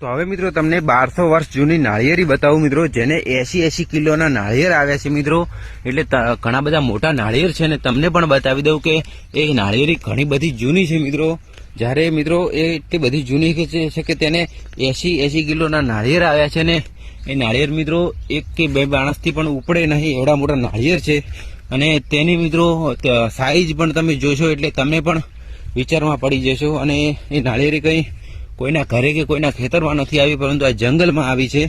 તો હવે મિત્રો તમને બારસો વર્ષ જૂની નાળિયેરી બતાવું મિત્રો, જેને એસી એસી કિલોના નાળિયેર આવ્યા છે મિત્રો. એટલે ઘણા બધા મોટા નાળિયેર છે ને તમને પણ બતાવી દઉં કે એ નાળિયેરી ઘણી બધી જૂની છે મિત્રો. જ્યારે મિત્રો એ એટલી બધી જૂની છે કે તેને એસી એસી કિલોના નાળિયેર આવ્યા છે ને, એ નાળિયેર મિત્રો એક કે બે માણસથી પણ ઉપડે નહીં, એવડા મોટા નાળિયેર છે. અને તેની મિત્રો સાઈઝ પણ તમે જોશો એટલે તમે પણ વિચારમાં પડી જશો. અને એ નાળિયેરી કંઈ કોઈના ઘરે કે કોઈના ખેતરમાં નથી આવી, પરંતુ આ જંગલમાં આવી છે.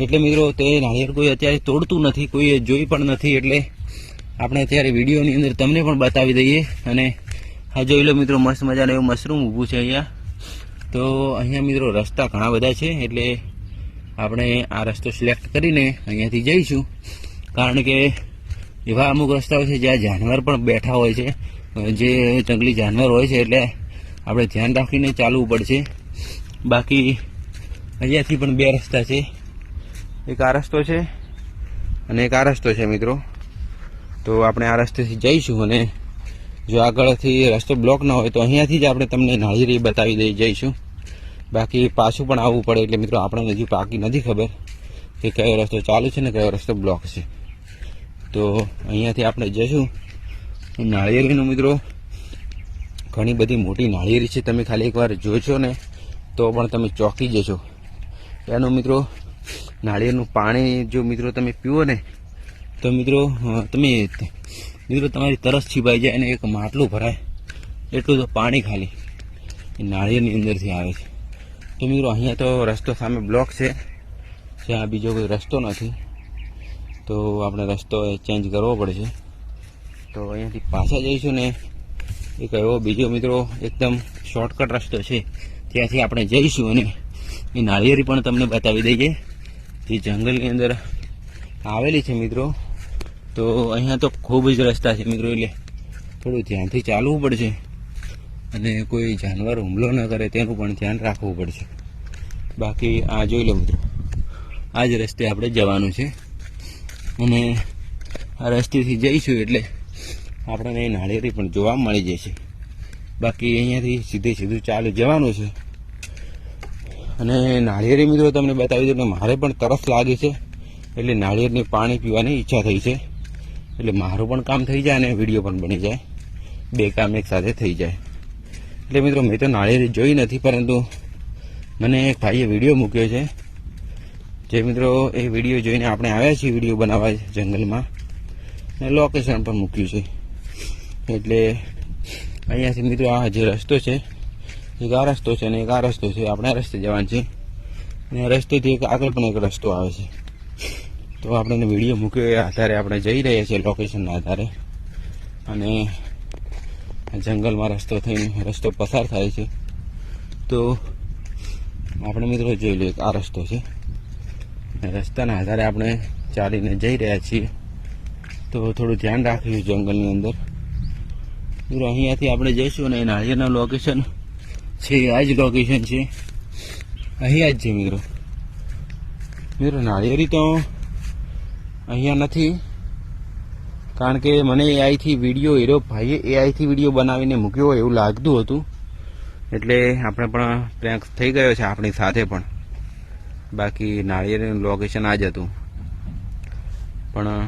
એટલે મિત્રો, તે નાળિયેર કોઈ અત્યારે તોડતું નથી કોઈએ જોઈ પણ નથી, એટલે આપણે અત્યારે વિડીયોની અંદર તમને પણ બતાવી દઈએ. અને આ જોઈ લો મિત્રો, મસ્ત મજાનું એવું મશરૂમ ઊભું છે અહીંયા. તો અહીંયા મિત્રો રસ્તા ઘણા બધા છે, એટલે આપણે આ રસ્તો સિલેક્ટ કરીને અહીંયાથી જઈશું. કારણ કે એવા અમુક રસ્તાઓ છે જ્યાં જાનવર પણ બેઠા હોય છે. જે જંગલી જાનવર હોય છે, એટલે આપણે ધ્યાન રાખીને ચાલવું પડશે. બાકી અહીંયાથી પણ બે રસ્તા છે. એક આ રસ્તો છે અને એક આ રસ્તો છે મિત્રો. તો આપણે આ રસ્તેથી જઈશું અને જો આગળથી રસ્તો બ્લોક ન હોય તો અહીંયાથી જ આપણે તમને નાળીરી બતાવી દઈ જઈશું. બાકી પાછું પણ આવવું પડે એટલે મિત્રો આપણે હજી પાકી નથી ખબર કે કયો રસ્તો ચાલુ છે ને કયો રસ્તો બ્લોક છે. તો અહીંયાથી આપણે જઈશું. નાળિયેરીનું મિત્રો ઘણી બધી મોટી નાળિયેરી છે. તમે ખાલી એકવાર જોશો ને. તો પણ તમે ચોંકી જશો. એનું મિત્રો, નાળિયેરનું પાણી જો મિત્રો તમે પીવો ને, તો મિત્રો તમે, મિત્રો તમારી તરસ છીપાઈ જાય અને એક માટલું ભરાય. એટલું તો પાણી ખાલી એ નાળિયેરની અંદરથી આવે છે. તો મિત્રો, અહીંયા તો રસ્તો સામે બ્લોક છે. જ્યાં બીજો કોઈ રસ્તો નથી. તો આપણે રસ્તો ચેન્જ કરવો પડશે. તો અહીંયાથી પાછા જઈશું ને. એક એવો બીજો મિત્રો, એકદમ શોર્ટકટ રસ્તો છે. ત્યાંથી આપણે જઈશું અને એ નાળિયેરી પણ તમને બતાવી દઈએ. જે જંગલની અંદર આવેલી છે મિત્રો. તો અહીંયા તો ખૂબ જ રસ્તા છે મિત્રો, એટલે થોડું ધ્યાનથી ચાલવું પડશે અને કોઈ જાનવર હુમલો ન કરે, તેનું પણ ધ્યાન રાખવું પડશે. બાકી આ જોઈ લો મિત્રો, આ જ રસ્તે આપણે જવાનું છે. અને આ રસ્તેથી જઈશું એટલે આપણને નાળિયેરી પણ જોવા મળી જશે. બાકી અહીંયાથી સીધે સીધું ચાલુ જવાનું છે. અને નાળિયેરી મિત્રો તમને બતાવી દઉં કે મારે પણ તરસ લાગી છે, એટલે નાળિયેરની પાણી પીવાની ઈચ્છા થઈ છે. એટલે મારું પણ કામ થઈ જાય અને વીડિયો પણ બની જાય. બે કામ એકસાથે થઈ જાય. એટલે મિત્રો મેં તો નાળિયેરી જોઈ નથી, પરંતુ મને એક ભાઈએ વીડિયો મૂક્યો છે. જે મિત્રો એ વીડિયો જોઈને આપણે આવ્યા છીએ વીડિયો બનાવવા જંગલમાં, અને લોકેશન પણ મૂક્યું છે. એટલે અહીંયાથી મિત્રો આ જે રસ્તો છે એક આ રસ્તો છે અને એક આ રસ્તો છે. આપણે રસ્તે જવાનું છે. અને આ રસ્તેથી એક આગળ પણ એક રસ્તો આવે છે. તો આપણે વીડિયો મૂક્યો એ આધારે આપણે જઈ રહ્યા છીએ લોકેશનના આધારે. અને જંગલમાં રસ્તો થઈને રસ્તો પસાર થાય છે. તો આપણે મિત્રો જોઈ લઈએ આ રસ્તો છે. રસ્તાના આધારે આપણે ચાલીને જઈ રહ્યા છીએ. તો થોડું ધ્યાન રાખીશું જંગલની અંદર. અહીંયાથી આપણે જઈશું અને નાળિયેરનું લોકેશન છે આ જ લોકેશન છે. અહીંયા જ છે મિત્રો. મિત્રો નાળિયેરી તો અહીંયા નથી. કારણ કે મને એઆઈથી વીડિયો હીરો ભાઈએ એઆઈથી વીડિયો બનાવીને મૂક્યો એવું લાગતું હતું. એટલે આપણે પણ પ્રેન્ક થઈ ગયો છે આપણી સાથે પણ. બાકી નાળિયેરનું લોકેશન આ જ હતું. પણ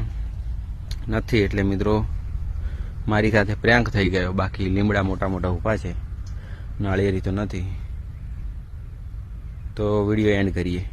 નથી એટલે મિત્રો, મારી સાથે પ્રેન્ક થઈ ગયો. બાકી લીમડા મોટા મોટા ઊભા છે. નાળિયેરી તો નથી. તો વીડિયો એન્ડ કરીએ.